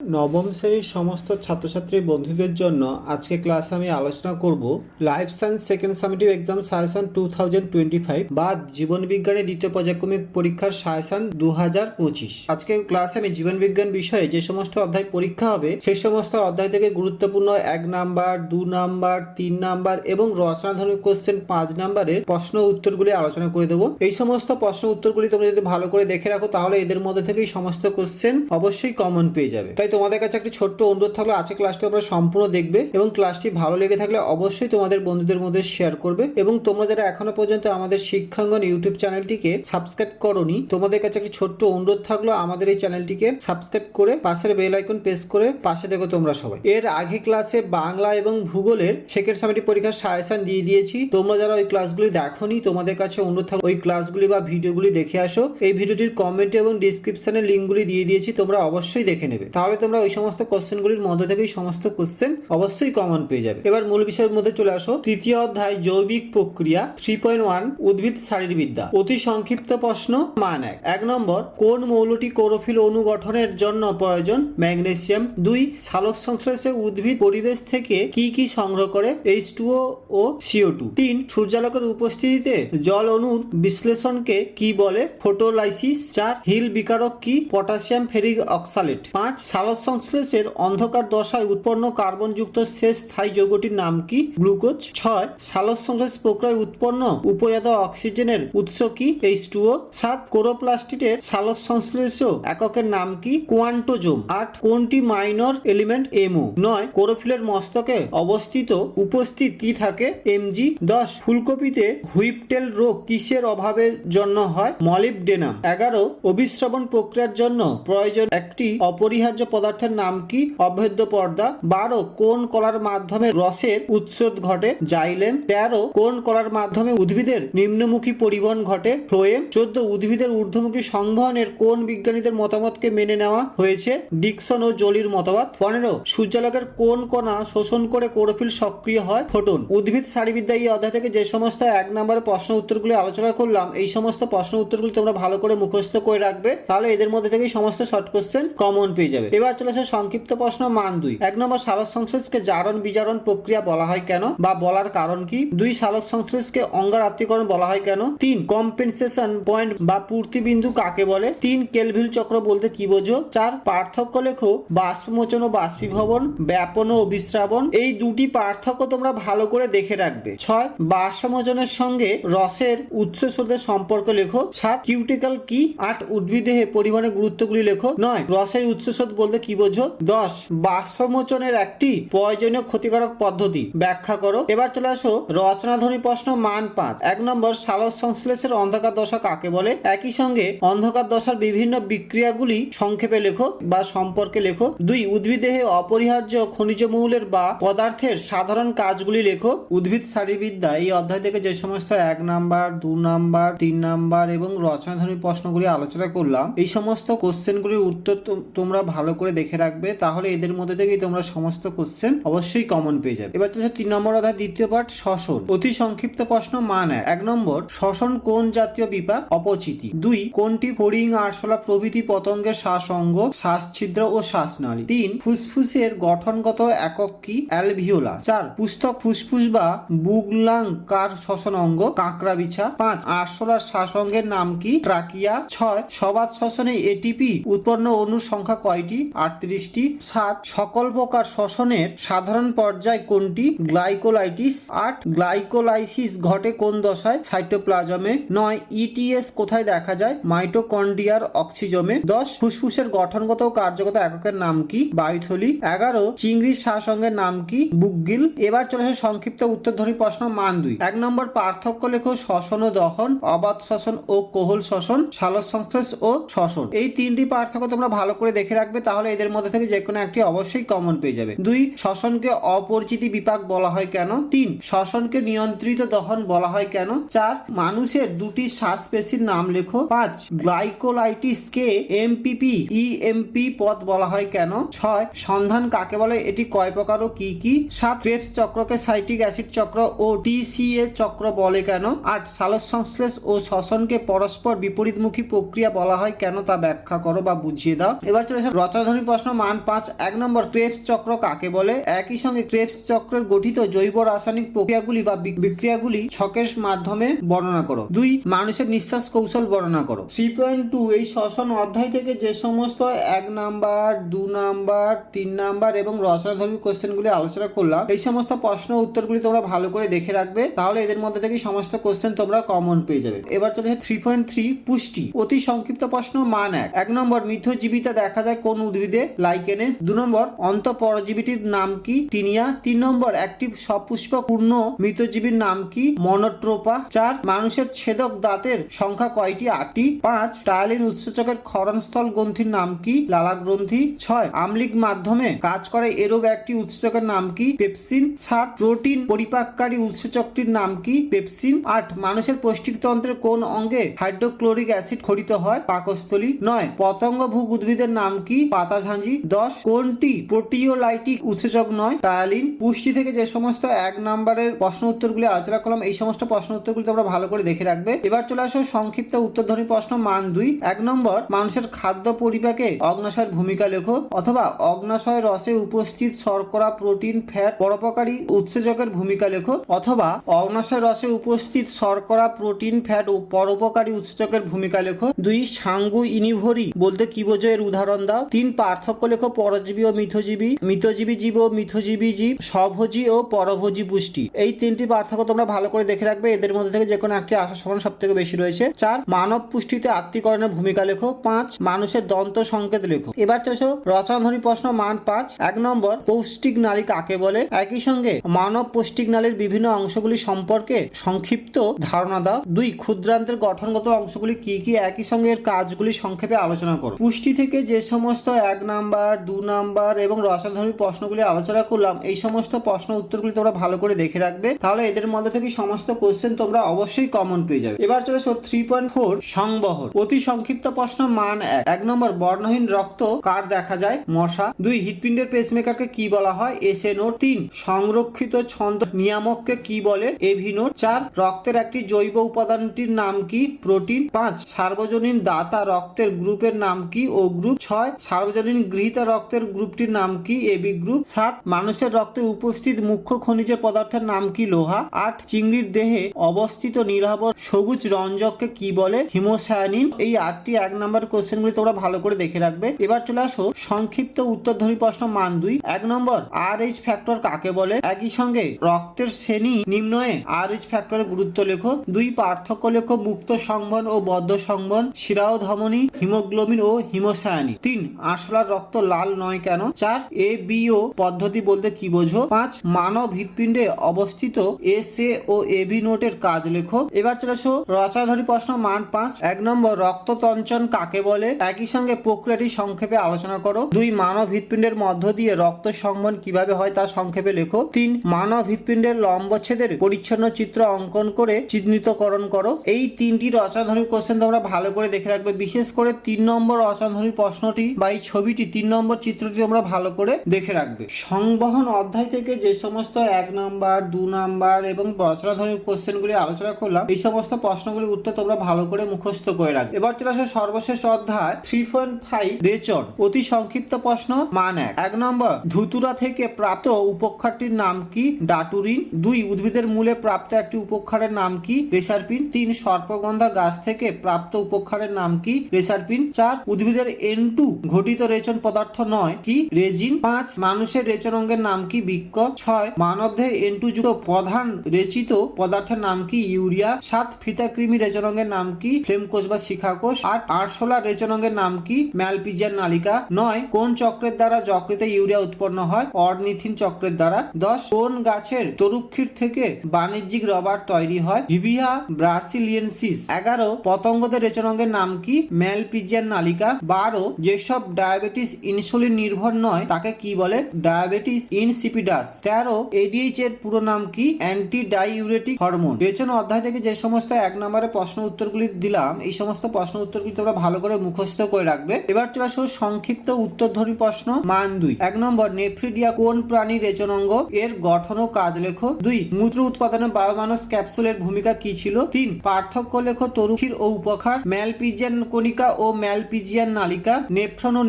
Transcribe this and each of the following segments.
নবম শ্রেণির সমস্ত ছাত্রছাত্রী বন্ধুদের জন্য আজকে ক্লাসে আমি আলোচনা করব life science second summative exam suggestion two thousand twenty five বা জীবন বিজ্ঞানের দ্বিতীয় পর্যায়ক্রমিক পরীক্ষার সাজেশন দু হাজার পঁচিশ। আজকে ক্লাসে আমি জীবন বিজ্ঞান বিষয়ে যে সমস্ত অধ্যায় পরীক্ষা হবে, সেই সমস্ত অধ্যায় থেকে গুরুত্বপূর্ণ এক নাম্বার, দু নাম্বার, তিন নাম্বার এবং রচনাধর্মী কোশ্চেন পাঁচ নাম্বারের প্রশ্ন উত্তরগুলি আলোচনা করে দেবো। এই সমস্ত প্রশ্ন উত্তরগুলি তোমরা যদি ভালো করে দেখে রাখো, তাহলে এদের মধ্যে থেকেই সমস্ত কোশ্চেন অবশ্যই কমন পেয়ে যাবে। তাই তোমাদের কাছে একটি ছোট্ট অনুরোধ থাকলে, আজকে ক্লাসটি তোমরা সম্পূর্ণ দেখবে এবং ক্লাসটি ভালো লেগে থাকলে অবশ্যই তোমাদের বন্ধুদের মধ্যে শেয়ার করবে এবং তোমরা যারা এখনও পর্যন্ত আমাদের শিক্ষাঙ্গন ইউটিউব চ্যানেলটিকে সাবস্ক্রাইব করনি, তোমাদের কাছে একটি ছোট্ট অনুরোধ থাকল, আমাদের এই চ্যানেলটিকে সাবস্ক্রাইব করে পাশের বেল আইকন প্রেস করে পাশে দেখো তোমরা সবাই। এর আগে ক্লাসে বাংলা এবং ভূগোলের সেকেন্ড সামিটি পরীক্ষার সাজেশন দিয়ে দিয়েছি। তোমরা যারা ওই ক্লাসগুলি দেখোনি, তোমাদের কাছে অনুরোধ থাকল ওই ক্লাসগুলি বা ভিডিওগুলি দেখে আসো। এই ভিডিওটির কমেন্ট এবং ডিসক্রিপশনে লিঙ্কগুলি দিয়ে দিয়েছি, তোমরা অবশ্যই দেখে নেবে। তাহলে তোমরা ওই সমস্ত কোশ্চেনগুলির মধ্যে থেকেই সমস্ত কোশ্চেন অবশ্যই কমন পেয়ে যাবে। এবার মূল বিষয়ের মধ্যে চলে আসো। তৃতীয় অধ্যায় জৈবিক প্রক্রিয়া থ্রি পয়েন্ট ওয়ান উদ্ভিদ শারীরবিদ্যা। অতি সংক্ষিপ্ত প্রশ্ন, মান এক। এক নম্বর, কোন মৌলটি ক্লোরোফিল অণু গঠনের জন্য প্রয়োজন? ম্যাগনেসিয়াম। দুই, সালোক সংশ্লেষে উদ্ভিদ পরিবেশ থেকে কি কি সংগ্রহ করে? এইচ টুও ও সিও টু তিন, সূর্যালোকের উপস্থিতিতে জল অণুর বিশ্লেষণকে কি বলে? ফটোলাইসিস চার, হিল বিকারক কি? পটাশিয়াম ফেরিক অক্সালেট পাঁচ, সালোক সংশ্লেষের অন্ধকার দশায় উৎপন্ন কার্বনযুক্ত শেষ স্থায়ী যৌগটির নাম কি? গ্লুকোজ। ছয় সালোক সংশ্লেষ প্রক্রিয়ায় উৎপন্ন উপজাত অক্সিজেনের উৎস কি? এইচ টুও সাত কোরোপ্লাস্টিটের সালোক সংশ্লেষ এককের নাম কি? কোয়ান্টোজোম। আট, কোনটি মাইনর এলিমেন্ট এমও নয় কোরোফিলের মস্তকে অবস্থিত উপস্থিত কি থাকে? এমজি দশ, ফুলকপিতে হুইপটেল রোগ কিসের অভাবের জন্য হয়? মলিবডেনাম। এগারো অভিশ্রবণ প্রক্রিয়ার জন্য প্রয়োজন একটি অপরিহার্য পদার্থের নাম কি? অভেদ্য পর্দা। বারো, কোন কলার মাধ্যমে রসের উৎসদ ঘটে? জাইলেন। তেরো, কোন কলার মাধ্যমে উদ্ভিদের নিম্নমুখী পরিবহন ঘটে? ফ্লোয়েম। চোদ্দ, উদ্ভিদের ঊর্ধ্বমুখী সংবহনের কোন বিজ্ঞানীদের মতামতকে মেনে নেওয়া হয়েছে? ডিকসন ও জলির মতবাদ। পনেরো, সূর্যালোকের কোন কণা শোষণ করে ক্লোরোফিল সক্রিয় হয়? ফোটন। উদ্ভিদ শারীরবিদ্যা এই অধ্যায় থেকে যে সমস্ত এক নম্বরের প্রশ্ন উত্তরগুলি আলোচনা করলাম, এই সমস্ত প্রশ্ন উত্তরগুলি তোমরা ভালো করে মুখস্থ করে রাখবে। তাহলে এদের মধ্যে থেকেই সমস্ত শর্ট কোশ্চেন কমন পেয়ে যাবে। এবার চলে আসে সংক্ষিপ্ত প্রশ্ন মান দুই। এক নম্বর সালোক সংশ্লেষকে জারণ বিজারণ প্রক্রিয়া বলা হয় কেন বা বলার কারণ কি? দুই, সালোক সংশ্লেষকে অঙ্গার আত্মীকরণ বলা হয় কেন? তিন কম্পেনসেশন পয়েন্ট বা পূর্তি বিন্দু কাকে বলে? তিন, কেলভিল চক্র বলতে কি বোঝো? চার, পার্থক্য লেখো, বাষ্পমোচন ও বাষ্পীভবন, ব্যাপন ও অভিশ্রাবণ এই দুটি পার্থক্য তোমরা ভালো করে দেখে রাখবে। ছয়, বাষ্পমোচনের সঙ্গে রসের উৎস স্রোতের সম্পর্ক লেখো। সাত কিউটিক্যাল কি? আট উদ্ভিদেহে পরিমাণে গুরুত্বগুলি লেখো। নয়, রসের উৎস স্রোত বলতে কি বোঝো? দশ, বাষ্পমোচনের একটি প্রয়োজনীয় ক্ষতিকারক পদ্ধতি। ব্যাখ্যা করো। এবার চলে আসো রচনাধ্বনি প্রশ্ন মান পাঁচ। এক নম্বর, সালোক সংশ্লেষের অন্ধকার দশা কাকে বলে? একই সঙ্গে অন্ধকার দশার বিভিন্ন বিক্রিয়াগুলি সংক্ষেপে লেখো বা সম্পর্কে লেখো। দুই, উদ্ভিদেহে অপরিহার্য খনিজ মৌলের বা পদার্থের সাধারণ কাজগুলি লেখো। উদ্ভিদ শারীরবিদ্যা, এই অধ্যায় থেকে যে সমস্ত এক নাম্বার, দু নাম্বার, তিন নাম্বার এবং রচনাধর্মী প্রশ্নগুলি আলোচনা করলাম, এই সমস্ত কোশ্চেনগুলির উত্তর তোমরা ভালো করে দেখে রাখবে, তাহলে এদের মধ্যে থেকেই তোমরা সমস্ত কোশ্চেন অবশ্যই কমন পেয়ে যাবে। এবার তো তিন নম্বর অধ্যায়, দ্বিতীয় পাঠ, শ্বসন। অতি সংক্ষিপ্ত প্রশ্ন মান এক। নম্বর, শ্বসন কোন জাতীয় বিপাক অপচিতি? দুই, কোনটি ফড়িং, আরশোলা প্রভৃতি পতঙ্গের শ্বাস অঙ্গ শ্বাস ছিদ্র ও শ্বাসনালী? তিন, ফুসফুসের গঠনগত একক কি? অ্যালভিওলা। চার, পুস্তক ফুসফুস বা বুগলাং কার শ্বসন অঙ্গ কাঁকড়া বিছা পাঁচ, আরশোলার শ্বাস অঙ্গের নাম কি? ট্রাকিয়া। ছয়, সবাত শ্বসনে এটিপি, উৎপন্ন অণুর সংখ্যা কয়টি? আটত্রিশটি। সাত, সকল প্রকার শ্বসনের সাধারণ পর্যায় কোনটি? গ্লাইকোলাইটিস। আট, গ্লাইকোলাইসিস ঘটে কোন দশায়? সাইটোপ্লাজমে। নয় ইটিএস কোথায় দেখা যায়? মাইটোকন্ডিয়ার অক্সিজমে। দশ, ফুসফুসের গঠনগত ও কার্যগত এককের নাম কি? বায়ুথলি। এগারো, চিংড়ির শ্বাসঙ্গের নাম কি? বুকগিল। এবার চলে আসে সংক্ষিপ্ত উত্তরধ্বনি প্রশ্ন মান দুই। এক নম্বর, পার্থক্য লেখো শ্বসন ও দহন, অবাধ শ্বসন ও কোহল শ্বসন সালোক সংশ্লেষ ও শ্বসন। এই তিনটি পার্থক্য তোমরা ভালো করে দেখে রাখবে, তাহলে এদের মধ্যে থেকে যে কোনো একটি অবশ্যই কমন পেয়ে যাবে। দুই, শ্বসনকে অপরিচিতি বিপাক বলা হয় কেন? তিন, শ্বসনকে নিয়ন্ত্রিত দহন বলা হয় কেন? চার, মানুষের দুটি শ্বাসপেশির নাম লেখো। পাঁচ গ্লাইকোলাইটিস কে এমপিপি ইএমপি পদ বলা হয় কেন? ছয়, সন্ধান কাকে বলে? এটি কয় প্রকার ও কি কি? সাত ক্রেবস চক্রকে সাইটিক অ্যাসিড চক্র ও টিসিএ চক্র বলে কেন? আট সালোক সংশ্লেষ ও শ্বসনকে পরস্পর বিপরীতমুখী প্রক্রিয়া বলা হয় কেন তা ব্যাখ্যা করো বা বুঝিয়ে দাও। এবার চলে রচনা রচনাধর্মী প্রশ্ন, মান পাঁচ, এক নম্বর ক্রেবস চক্র কাকে বলে? একই সঙ্গে ক্রেবস চক্রের গঠিত জৈব রাসায়নিক প্রক্রিয়াগুলি বা বিক- বিক্রিয়াগুলি ছকের মাধ্যমে বর্ণনা করো। দুই, মানুষের নিঃশ্বাস কৌশল বর্ণনা করো। থ্রি পয়েন্ট টু, এই শ্বসন অধ্যায় থেকে যে সমস্ত এক নাম্বার, দু নাম্বার, তিন নাম্বার এবং রচনাধর্মী কোশ্চেনগুলি আলোচনা করলাম, এই সমস্ত প্রশ্ন উত্তরগুলি তোমরা ভালো করে দেখে রাখবে, তাহলে এদের মধ্যে থেকে সমস্ত কোশ্চেন তোমরা কমন পেয়ে যাবে। এবার চলে থ্রি পয়েন্ট থ্রি, পুষ্টি। অতি সংক্ষিপ্ত প্রশ্ন, মান এক। এক নম্বর মিথজীবিতা দেখা যায় কোন উদ্ভিদে? লাইকেনে দু নম্বর অন্ত পরজীবীটির নাম কি? টিনিয়া। তিন নম্বর একটি সপুষ্পক পূর্ণ মৃতজীবীর নাম কি? মনোট্রোপা। চার, মানুষের ছেদক দাঁতের সংখ্যা কয়টি? আটটি। পাঁচ টায়ালিন উৎসেচকের ক্ষরণস্থল গ্রন্থির নাম কি? লালা গ্রন্থি। ছয়, আমলিক মাধ্যমে কাজ করে এরোব একটি উৎসেচকের নাম কি? পেপসিন। সাত, প্রোটিন পরিপাককারী উৎসেচকটির নাম কি? পেপসিন। আট, মানুষের পৌষ্টিকতন্ত্রের কোন অঙ্গে হাইড্রোক্লোরিক অ্যাসিড খরিত হয়? পাকস্থলী। নয়, পতঙ্গ পতঙ্গভুক উদ্ভিদের নাম কি? পাতাঝাঁঝি দশ, কোনটি প্রোটিওলাইটিক উৎসেচক নয়? টায়ালিন পুষ্টি থেকে যে সমস্ত এক নম্বরের প্রশ্ন উত্তরগুলি আলোচনা করলাম, এই সমস্ত প্রশ্ন উত্তরগুলি তোমরা ভালো করে দেখে রাখবে। এবার চলে আসো সংক্ষিপ্ত উত্তরধ্বনি প্রশ্ন মান দুই। এক নম্বর, মানুষের খাদ্য পরিপাকে অগ্নাশয়ের ভূমিকা লেখো অথবা অগ্নাশয় রসে উপস্থিত শর্করা, প্রোটিন, ফ্যাট পরোপকারী উৎসেচকের ভূমিকা লেখো অথবা অগ্নাশয় রসে উপস্থিত শর্করা, প্রোটিন, ফ্যাট ও পরোপকারী উৎসেচকের ভূমিকা লেখো। দুই, সাঙ্গু ইনিভরি বলতে কি বোঝো এর উদাহরণ দাও। তিন পার্থক্য লেখো, পরজীবী ও মিথজীবী। মিতজীবী জীব ও মিথজীবী জীব, স্বভোজী ও পরভোজী পুষ্টি। এই তিনটি পার্থক্য তোমরা ভালো করে দেখে রাখবে। এদের মধ্যে থেকে যে কোনো একটি আসার সমান সব থেকে বেশি রয়েছে। চার, মানব পুষ্টিতে আত্মীকরণের ভূমিকা লেখো। পাঁচ, মানুষের দন্ত সংকেত লেখো। এবার চলেছ রচনাধনী প্রশ্ন, মান পাঁচ। এক নম্বর, পৌষ্টিক নালী কাকে বলে? একই সঙ্গে, মানব পৌষ্টিক নালীর বিভিন্ন অংশগুলি সম্পর্কে সংক্ষিপ্ত ধারণা দাও। দুই, ক্ষুদ্রান্তের গঠনগত অংশগুলি কি কি? একই সঙ্গে এর কাজগুলি সংক্ষেপে আলোচনা করো। পুষ্টি থেকে যে সমস্ত এক নাম্বার, দু নাম্বার এবং রচনাধর্মী প্রশ্নগুলি আলোচনা করলাম। এই সমস্ত প্রশ্ন উত্তরগুলি তোমরা ভালো করে দেখে রাখবে। তাহলে এদের মধ্যে থেকে সমস্ত কোশ্চেন তোমরা অবশ্যই কমন পেয়ে যাবে। এবার চলে থ্রি পয়েন্ট ফোর সংবহন। অতি সংক্ষিপ্ত প্রশ্ন মান এক। এক নম্বর, বর্ণহীন রক্ত কার দেখা যায়? মশা। দুই, হৃৎপিণ্ডের পেসমেকারকে কি বলা হয়? এসএ নোট তিন, সংরক্ষিত ছন্দ নিয়ামককে কি বলে? এভি নোট চার, রক্তের একটি জৈব উপাদানটির নাম কি? প্রোটিন পাঁচ, সার্বজনীন দাতা রক্তের গ্রুপের নাম কি? ও গ্রুপ ছয় সার্বজনীন গৃহীতা রক্তের গ্রুপটির নাম কি? এবি গ্রুপ সাত, মানুষের রক্তে উপস্থিত মুখ্য খনিজ পদার্থের নাম কি লোহা? আট, চিংড়ির দেহে অবস্থিত নীলাভ সবুজ রঞ্জককে কি বলে? হিমোসায়ানিন। এই আটটি এক নাম্বার কোশ্চেনগুলি তোমরা ভালো করে দেখে রাখবে। এবার চলে আসো সংক্ষিপ্ত উত্তরধ্বনি প্রশ্ন মান দুই। এক নম্বর আর এইচ ফ্যাক্টর কাকে বলে? একই সঙ্গে রক্তের শ্রেণি নিম্নয়ে আর এইচ ফ্যাক্টরের গুরুত্ব লেখো। দুই, পার্থক্য লেখো মুক্ত সংবন ও বদ্ধ সংবন, শিরাও ধমনী, হিমোগ্লোবিন ও হিমোসায়ানি তিন আরশোলার রক্ত লাল নয় কেন? চার, এ বি ও পদ্ধতি বলতে কি বোঝো? পাঁচ, মানব হৃৎপিণ্ডে অবস্থিত এস এ ও এবি নোটের কাজ লেখো। এবার চলে আসো রচনাধরী প্রশ্ন মান পাঁচ। এক নম্বর, রক্ততঞ্চন কাকে বলে? একই সঙ্গে প্রক্রিয়াটি সংক্ষেপে আলোচনা করো। দুই, মানব হৃৎপিণ্ডের মধ্য দিয়ে রক্ত সংবহন কীভাবে হয় তা সংক্ষেপে লেখো। তিন, মানব হৃৎপিণ্ডের লম্বচ্ছেদের পরিচ্ছন্ন চিত্র অঙ্কন করে চিহ্নিতকরণ করো। এই তিনটি রচনাধর্মী কোশ্চেন তোমরা ভালো করে দেখে রাখবে। বিশেষ করে তিন নম্বর রচনাধর্মী প্রশ্নটি বা এই ছবিটি তিন নম্বর চিত্রটি তোমরা ভালো করে দেখে রাখবে। সংবহন অধ্যায় থেকে যে সমস্ত এক নাম্বার, দু নাম্বার এবং রচনাধর্মী কোশ্চেনগুলি আলোচনা করলাম, এই সমস্ত প্রশ্নগুলির উত্তর তোমরা ভালো করে মুখস্থ করে রাখবে। এবার চলে আসো সর্বশেষ অধ্যায় থ্রি পয়েন্ট ফাইভ রেচন, অতি সংক্ষিপ্ত প্রশ্ন, মান এক। এক নম্বর, ধুতুরা থেকে প্রাপ্ত উপক্ষারটির নাম কি? ডাটুরিন। দুই, উদ্ভিদের মূলে প্রাপ্ত একটি উপক্ষারের নাম কি? রেসারপিন। তিন, সর্পগন্ধা গাছ থেকে প্রাপ্ত উপক্ষারের নাম কি? রেসারপিন। চার, উদ্ভিদের এন টু ঘটিত রেচন পদার্থ নয়। কি? রেজিন। পাঁচ, মানুষের রেচন অঙ্গের নাম কি? বৃক্ক। ছয়, মানবদেহে এন টু যুক্ত প্রধান রেচিত পদার্থের নাম কি? ইউরিয়া। সাত, ফিতাকৃমি রেচন অঙ্গের নাম কি? ফ্লেমকোষ বা শিখাকোষ। আট আরশোলা রেচন অঙ্গের নাম কি? ম্যালপিজিয়ান নালিকা। নয়, কোন চক্রের দ্বারা যকৃতে ইউরিয়া উৎপন্ন হয়? অর্নিথিন চক্রের দ্বারা। দশ, কোন গাছের তরুক্ষীর থেকে বাণিজ্যিক রবার তৈরি হয়? ভিভিয়া ব্রাসিলিয়েন্সিস। এগারো, পতঙ্গদের রেচনাঙ্গের নাম কি? ম্যালপিজিয়ান নালিকা। বারো, যেসব ডায়াবেটিস ইনসুলিন নির্ভর নয়, তাকে কি বলে? Diabetes insipidus. তেরো এডিএইচ এর পুরো নাম কি? Anti diuretic hormone. রেচন অধ্যায় থেকে যে সমস্ত এক নম্বরে প্রশ্ন উত্তরগুলি দিলাম, এই সমস্ত প্রশ্ন উত্তরগুলি তোমরা ভালো করে মুখস্থ করে রাখবে। এবার চলে আসো সংক্ষিপ্ত উত্তরধ্বনি প্রশ্ন। মান দুই। এক নম্বর নেফ্রিডিয়া কোন প্রাণীর রেচনাঙ্গ? এর গঠন ও কাজ লেখো। দুই, মূত্র উৎপাদনে বায়োমানস ক্যাপসুলের ভূমিকা কি ছিল? তিন, পার্থক্য লেখো তরুক্ষীর ও উপখার ম্যালপিজিয়ান কণিকা ও ম্যালপিজিয়ান নালিকা। নেফ্রন ও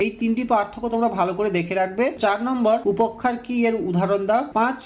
এই তিনটি পার্থক্য তোমরা ভালো করে দেখে রাখবে। চার নম্বর, উপক্ষার কি এর উদাহরণ দাও? পাঁচ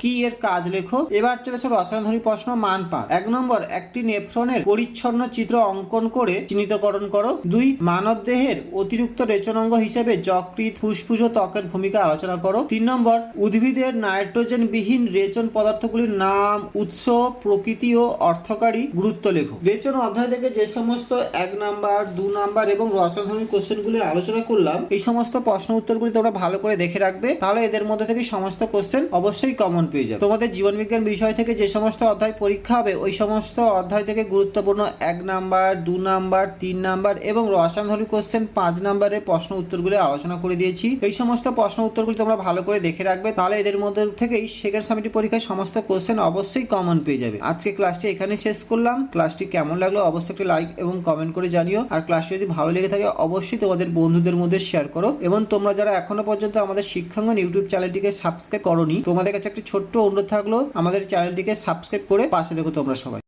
কি এর কাজ লেখো? এবার চলেছে রচনাধর্মী প্রশ্ন, মান পাঁচ। এক নম্বর, একটি নেফ্রনের পরিচ্ছন্ন চিত্র অঙ্কন করে চিহ্নিতকরণ করো। দুই মানব দেহের অতিরিক্ত রেচনাঙ্গ হিসেবে যকৃত ফুসফুস ও ত্বকের ভূমিকা আলোচনা করো। তিন নম্বর, উদ্ভিদের নাইট্রোজেন বিহীন রেচন পদার্থগুলির নাম, উৎস, প্রকৃতি ও অর্থকারী গুরুত্ব লেখো। রেচন অধ্যায় থেকে যে সমস্ত এক নাম্বার, দু নাম্বার এবং রচনাধর্মী কোশ্চেনগুলি আলোচনা করলাম। এই সমস্ত প্রশ্ন উত্তরগুলি তোমরা ভালো করে দেখে রাখবে। তাহলে এদের মধ্যে থেকে সমস্ত কোশ্চেন অবশ্যই কমন পেয়ে যাবে। তোমাদের জীবনবিজ্ঞান বিষয় থেকে যে সমস্ত অধ্যায় পরীক্ষা হবে, ওই সমস্ত অধ্যায় থেকে গুরুত্বপূর্ণ এক নাম্বার, দু নাম্বার, তিন নাম্বার এবং রচনাধর্মী কোশ্চেন পাঁচ নাম্বারের প্রশ্ন উত্তরগুলি আলোচনা করে দিয়েছি। এই সমস্ত প্রশ্ন উত্তরগুলি তোমরা ভালো করে দেখে রাখবে। তাহলে এদের মধ্যে থেকেই সেকেন্ড সামিটি পরীক্ষায় সমস্ত কোশ্চেন অবশ্যই কমন পেয়ে যাবে। আজকে ক্লাসটি এখানে শেষ করলাম। ক্লাসটি কেমন লাগল অবশ্যই একটি লাইক এবং কমেন্ট করে জানিও। আর ক্লাসটি যদি ভালো লেগে থাকে অবশ্যই তোমাদের বন্ধুদের মধ্যে শেয়ার করো এবং তোমরা যারা এখনও পর্যন্ত আমাদের শিক্ষাঙ্গন ইউটিউব চ্যানেলটিকে সাবস্ক্রাইব করনি, তোমাদের কাছে একটি ছোট্ট অনুরোধ থাকল, আমাদের চ্যানেলটিকে সাবস্ক্রাইব করে পাশে দেখো তোমরা সবাই।